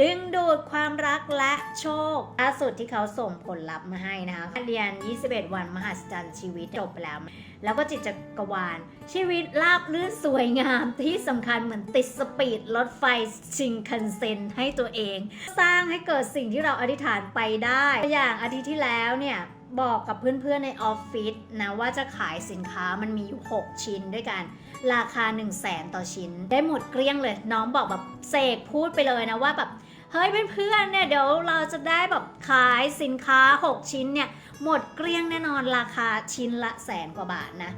ดึงดูดความรักและโชคล่าสุดที่เขาส่งผลลัพธ์มาให้นะคะเรียน 21 วันมหัศจรรย์ชีวิตจบไปแล้ว แล้วก็จิตจักรวาล ชีวิตราบรื่นสวยงามที่สำคัญเหมือนติดสปีดรถไฟชิงคันเซ็นให้ตัวเอง สร้างให้เกิดสิ่งที่เราอธิษฐานไปได้ อย่างอาทิตย์ที่แล้วเนี่ย บอกกับเพื่อนๆในออฟฟิศนะว่าจะขายสินค้ามันมีอยู่ 6 ชิ้นด้วยกัน ราคา 1 0 0 0 0แสนต่อชิ้น ได้หมดเกลี้ยงเลย น้องบอกแบบเสกพูดไปเลยนะว่าแบบเฮ้ยเพื่อนๆเนี่ยเดี๋ยวเราจะได้แบบขายสินค้า 6 ชิ้นเนี่ยหมดเกลี้ยงแน่นอนราคาชิ้นละแสนกว่าบาทนะ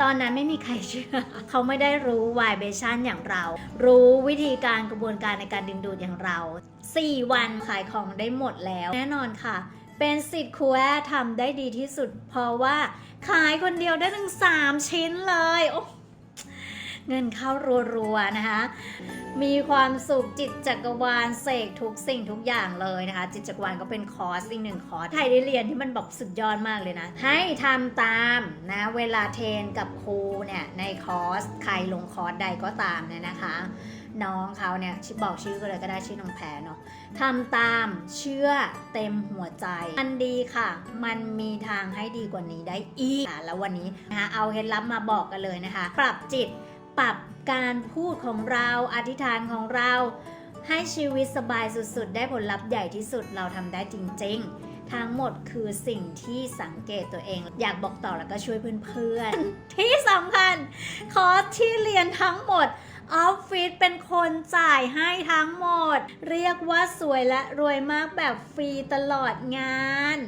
ตอนนั้นไม่มีใครเชื่อ เขาไม่ได้รู้วายเบชั่นอย่างเรา รู้วิธีการกระบวนการในการดึงดูดอย่างเรา 4 วันขายของได้หมดแล้ว แน่นอนค่ะ เป็นสิทธิ์ครูแอทำได้ดีที่สุด เพราะว่าขายคนเดียวได้ถึง 3 ชิ้นเลยโอ้เงินเข้ารัวๆนะคะ มีความสุขจิตจักรวาลเสกทุกสิ่งทุกอย่างเลยนะคะ จิตจักรวาลก็เป็นคอร์สอีกหนึ่งคอร์สใครได้เรียนที่มันแบบสุดยอดมากเลยนะ ให้ทำตามนะเวลาเทรนกับครูเนี่ยในคอร์สใครลงคอร์สใดก็ตามเนี่ยนะคะ น้องเขาเนี่ยชื่อบอกชื่อก็เลยก็ได้ชื่อน้องแพรเนาะทำตามเชื่อเต็มหัวใจ มันดีค่ะ มันมีทางให้ดีกว่านี้ได้อีกค่ะแล้ววันนี้นะคะเอาเคล็ดลับมาบอกกันเลยนะคะ ปรับจิตปรับการพูดของเราอธิษฐานของเรา ให้ชีวิตสบายสุดๆ ได้ผลลัพธ์ใหญ่ที่สุดเราทำได้จริง ๆ ทั้งหมดคือสิ่งที่สังเกตตัวเอง อยากบอกต่อแล้วก็ช่วยเพื่อนๆ ที่สำคัญคอร์สที่เรียนทั้งหมดออฟฟิศเป็นคนจ่ายให้ทั้งหมด เรียกว่าสวยและรวยมากแบบฟรีตลอดงาน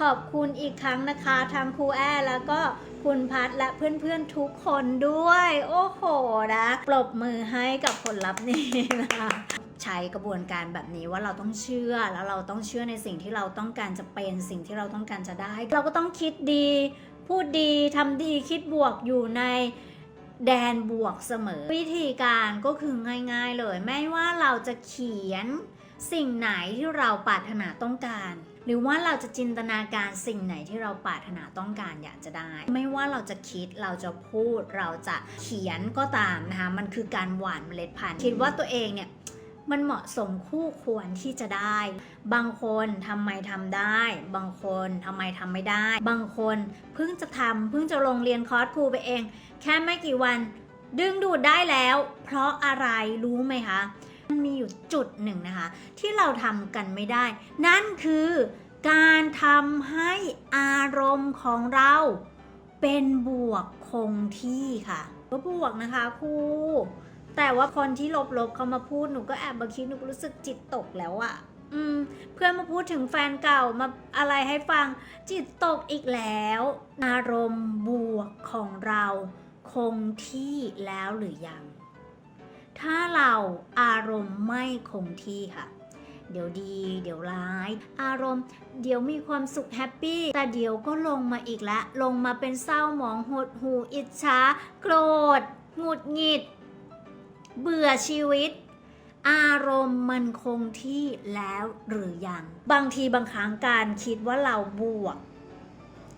ขอบคุณอีกครั้งนะคะทั้งครูแอแล้วก็คุณพัทและเพื่อนๆทุกคนด้วย โอ้โหนะ ปรบมือให้กับผลลัพธ์นี้นะคะ ใช้กระบวนการแบบนี้ว่าเราต้องเชื่อแล้วเราต้องเชื่อในสิ่งที่เราต้องการจะเป็นสิ่งที่เราต้องการจะได้ เราก็ต้องคิดดี พูดดีทำดีคิดบวกอยู่ในแดนบวกเสมอ วิธีการก็คือง่ายๆเลย ไม่ว่าเราจะเขียนสิ่งไหนที่เราปรารถนาต้องการ หรือว่าเราจะจินตนาการสิ่งไหนที่เราปรารถนาต้องการอยากจะได้ ไม่ว่าเราจะคิดเราจะพูดเราจะเขียนก็ตามนะคะมันคือการหว่านเมล็ดพันธุ์คิดว่าตัวเองเนี่ย มันเหมาะสมคู่ควรที่จะได้ บางคนทำไมทำได้ บางคนทำไมทำไม่ได้ บางคนเพิ่งจะทำเพิ่งจะลงเรียนคอร์สครูไปเอง แค่ไม่กี่วัน ดึงดูดได้แล้ว เพราะอะไรรู้ไหมคะมันมีอยู่จุดหนึ่งนะคะ ที่เราทำกันไม่ได้ นั่นคือการทำให้อารมณ์ของเราเป็นบวกคงที่ค่ะก็บวกนะคะครู แต่ว่าคนที่ลบๆเขามาพูดหนูก็แอบมาคิดหนูรู้สึกจิตตกแล้วอะอืม เพื่อนมาพูดถึงแฟนเก่ามาอะไรให้ฟัง จิตตกอีกแล้วอารมณ์บวกของเราคงที่แล้วหรือยัง ถ้าเราอารมณ์ไม่คงที่ค่ะ เดี๋ยวดี เดี๋ยวร้าย อารมณ์ เดี๋ยวมีความสุขแฮปปี้ แต่เดี๋ยวก็ลงมาอีกแล้วลงมาเป็นเศร้าหมองหดหูอิจฉาโกรธ หงุดหงิด เบื่อชีวิต อารมณ์มันคงที่แล้วหรือยัง บางทีบางครั้งการคิดว่าเราบวก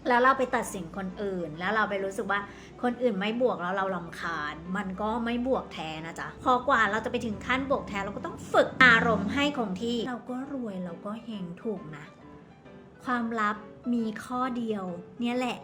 แล้วเราไปตัดสินคนอื่น แล้วเราไปรู้สึกว่าคนอื่นไม่บวกแล้วเราลำคาญ มันก็ไม่บวกแท้นะจ๊ะ พอกว่าเราจะไปถึงขั้นบวกแท้เราก็ต้องฝึกอารมณ์ให้คงที่ เราก็รวยเราก็เฮงถูกนะ ความลับมีข้อเดียว เนี่ยแหละ